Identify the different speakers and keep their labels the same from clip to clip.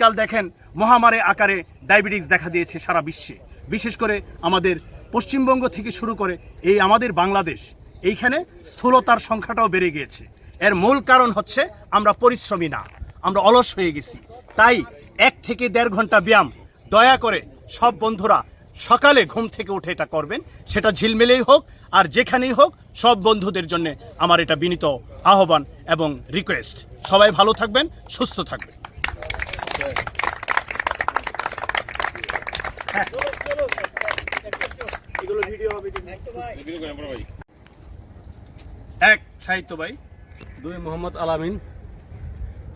Speaker 1: আজকাল দেখেন মহামারী আকারে ডায়াবেটিস দেখা দিয়েছে সারা বিশ্বে। বিশেষ করে আমাদের পশ্চিমবঙ্গ থেকে শুরু করে এই আমাদের বাংলাদেশ, এইখানে স্থূলতার সংখ্যাটাও বেড়ে গিয়েছে। এর মূল কারণ হচ্ছে আমরা পরিশ্রমী না, আমরা অলস হয়ে গেছি। তাই এক থেকে দেড় ঘণ্টা ব্যায়াম, দয়া করে সব বন্ধুরা সকালে ঘুম থেকে উঠে এটা করবেন, সেটা ঝিলমিলেই হোক আর যেখানেই হোক সব বন্ধুদের জন্য আমার এটা বিনীত আহ্বান এবং রিকোয়েস্ট সবাই ভালো থাকবেন, সুস্থ থাকবেন। এক সাহিত্য ভাই।
Speaker 2: দুই মোহাম্মদ আলামিন।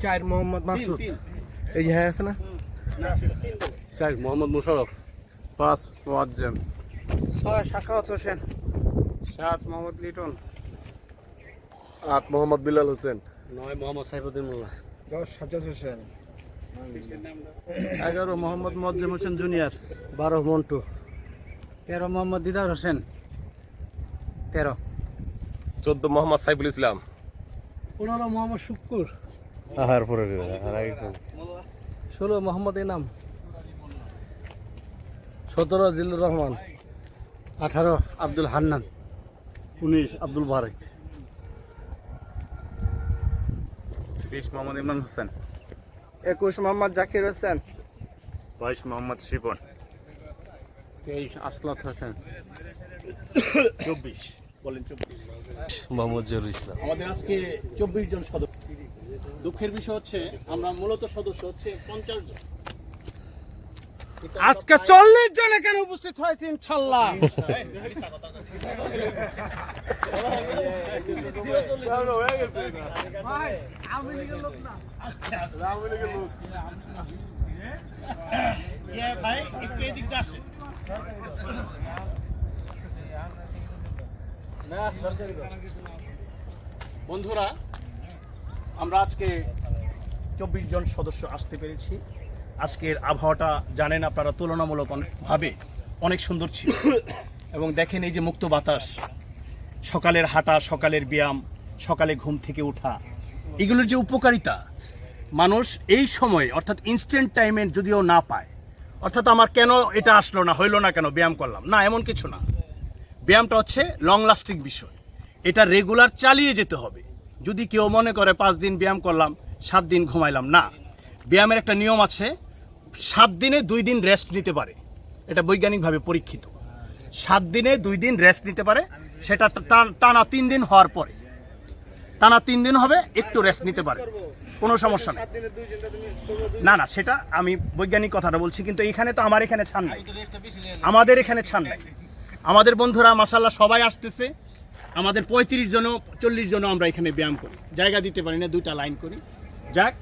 Speaker 3: চার মোহাম্মদ মাসুদ। এই হ্যাঁ আছে না?
Speaker 2: চার মোহাম্মদ মুশারফ। পাঁচ মোয়াজ্জেম।
Speaker 3: ছয় সাখাওয়াত হোসেন।
Speaker 2: সাত মোহাম্মদ লিটন।
Speaker 3: আট মোহাম্মদ বিলাল হোসেন।
Speaker 2: নয় মোহাম্মদ সাইফুদ্দিন মোল্লা।
Speaker 3: দশ সাজ্জাদ হোসেন।
Speaker 2: এগারো মোহাম্মদ মোয়াজ্জেম হোসেন জুনিয়র।
Speaker 3: বারো মন্টু।
Speaker 2: তেরো মোহাম্মদ দিদার হোসেন। তেরো।
Speaker 4: চোদ্দ মোহাম্মদ সাইফুল ইসলাম।
Speaker 2: পনেরো মোহাম্মদ শুক্কুর।
Speaker 4: আহার পরে
Speaker 2: ষোলো মোহাম্মদ ইনাম সতেরো জিল্লুর রহমান। আঠারো আব্দুল হান্নান। উনিশ আব্দুল বারেক।
Speaker 1: বিশ মোহাম্মদ ইমরান হোসেন।
Speaker 3: একুশ মোহাম্মদ জাকির হোসেন।
Speaker 1: বাইশ মোহাম্মদ শিবন
Speaker 2: তেইশ আসলাত হোসেন।
Speaker 1: চব্বিশ বলেন চব্বিশ।
Speaker 4: মোহাম্মদ জহুর ইসলাম।
Speaker 1: আমাদের আজকে চব্বিশ জন সদস্য। দুঃখের বিষয় হচ্ছে আমরা মূলত সদস্য হচ্ছে পঞ্চাশ জন।
Speaker 2: আজকে চল্লিশ জন এখানে উপস্থিত হয়েছে, ইনশাল্লাহ?
Speaker 1: বন্ধুরা, আমরা আজকে চব্বিশ জন সদস্য আসতে পেরেছি। আজকের আবহাওয়াটা জানেন আপনারা তুলনামূলক ভাবে অনেক সুন্দর ছিল। এবং দেখেন এই যে মুক্ত বাতাস, সকালের হাঁটা, সকালের ব্যায়াম, সকালে ঘুম থেকে ওঠা, এগুলোর যে উপকারিতা, মানুষ এই সময়ে অর্থাৎ ইনস্ট্যান্ট টাইমে যদিও না পায়, অর্থাৎ আমার কেন এটা আসলো না, হইল না কেন, ব্যায়াম করলাম? না, এমন কিছু না। ব্যায়ামটা হচ্ছে লং লাস্টিং বিষয়। এটা রেগুলার চালিয়ে যেতে হবে। যদি কেউ মনে করে পাঁচ দিন ব্যায়াম করলাম, সাত দিন ঘুমাইলাম, না। ব্যায়ামের একটা নিয়ম আছে সাত দিনে দুই দিন রেস্ট নিতে পারে। এটা বৈজ্ঞানিকভাবে পরীক্ষিত। সাত দিনে দুই দিন রেস্ট নিতে পারে, সেটা টানা তিন দিন হওয়ার পরে। টানা তিন দিন হবে, একটু রেস্ট নিতে পারে। কোনো সমস্যা নেই। না না, সেটা আমি বৈজ্ঞানিক কথাটা বলছি, কিন্তু এখানে তো আমার এখানে ছান নাই। আমাদের এখানে ছান নাই। আমাদের বন্ধুরা মাসাল্লাহ সবাই আসতেছে। আমাদের পঁয়ত্রিশ জন চল্লিশ জন আমরা এখানে ব্যায়াম করি। জায়গা দিতে পারি না, দুইটা লাইন করি। যাক,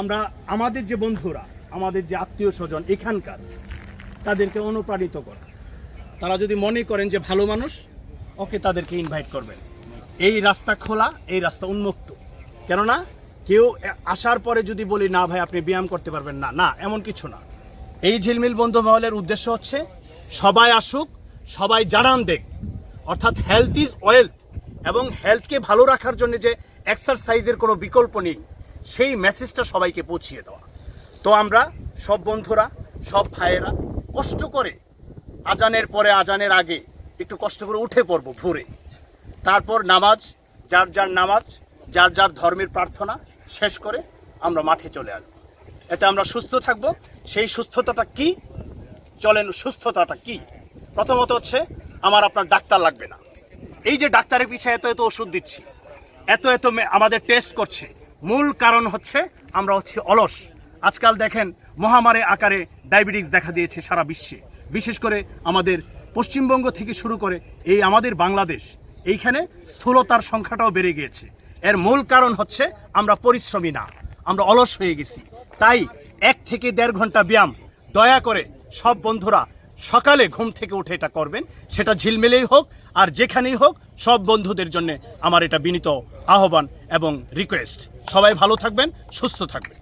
Speaker 1: আমরা আমাদের যে বন্ধুরা আমাদের যে আত্মীয় স্বজন এখানকার, তাদেরকে অনুপ্রাণিত করা। তারা যদি মনে করেন যে ভালো মানুষ, ওকে তাদেরকে ইনভাইট করবেন। এই রাস্তা খোলা, এই রাস্তা উন্মুক্ত। কেননা, কেউ আসার পরে যদি বলি, না ভাই, আপনি ব্যায়াম করতে পারবেন না। না, এমন কিছু না। এই ঝিলমিল বন্ধু মহলের উদ্দেশ্য হচ্ছে, সবাই আসুক, সবাই জানান দেখ। অর্থাৎ হেলথ ইজ ওয়েলথ এবং হেলথকে ভালো রাখার জন্য যে এক্সারসাইজের কোনো বিকল্প নেই, সেই মেসেজটা সবাইকে পৌঁছিয়ে দেওয়া। তো আমরা সব বন্ধুরা, সব ভাইয়েরা কষ্ট করে আজানের পরে আজানের আগে একটু কষ্ট করে উঠে পড়ব ভোরে। তারপর নামাজ, যার যার নামাজ, যার যার ধর্মের প্রার্থনা শেষ করে আমরা মাঠে চলে আসব। এতে আমরা সুস্থ থাকব। সেই সুস্থতাটা কি? চলেন সুস্থতাটা কি? প্রথমত হচ্ছে, আমার আপনার ডাক্তার লাগবে না। এই যে ডাক্তারের পিছিয়ে এত এত ওষুধ দিচ্ছি, এত এত আমাদের টেস্ট করছে। মূল কারণ হচ্ছে, আমরা হচ্ছে অলস। আজকাল দেখেন মহামারী আকারে ডায়াবেটিস দেখা দিয়েছে সারা বিশ্বে। বিশেষ করে আমাদের পশ্চিমবঙ্গ থেকে শুরু করে এই আমাদের বাংলাদেশ, এইখানে স্থূলতার সংখ্যাটাও বেড়ে গিয়েছে। এর মূল কারণ হচ্ছে আমরা পরিশ্রমী না, আমরা অলস হয়ে গেছি। তাই এক থেকে দেড় ঘণ্টা ব্যায়াম, দয়া করে সব বন্ধুরা সকালে ঘুম থেকে উঠে এটা করবেন, সেটা ঝিলমিলেই হোক আর যেখানেই হোক সব বন্ধুদের জন্য আমার এটা বিনীত আহ্বান এবং রিকোয়েস্ট সবাই ভালো থাকবেন, সুস্থ থাকবেন।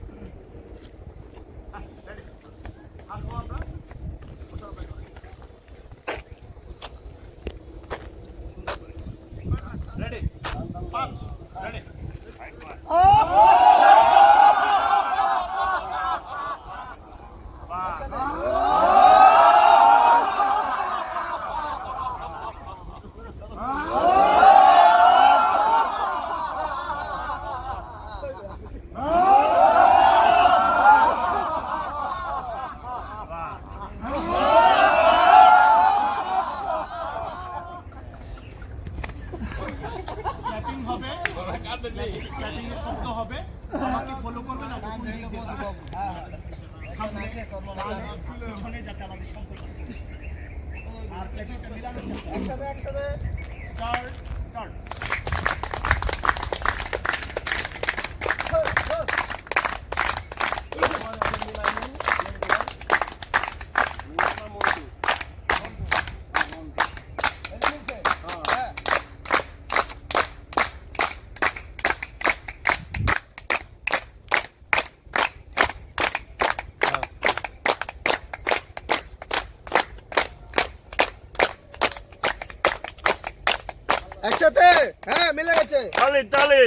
Speaker 1: হবে। শব্দ হবে। আমাকে ফলো করবেন পিছনে যাতে আমাদের সম্পর্ক আর একসাথে একসাথে। স্টার্ট স্টার্ট
Speaker 3: একসাথে? হ্যাঁ মিলে গেছে।
Speaker 1: তালি তালি।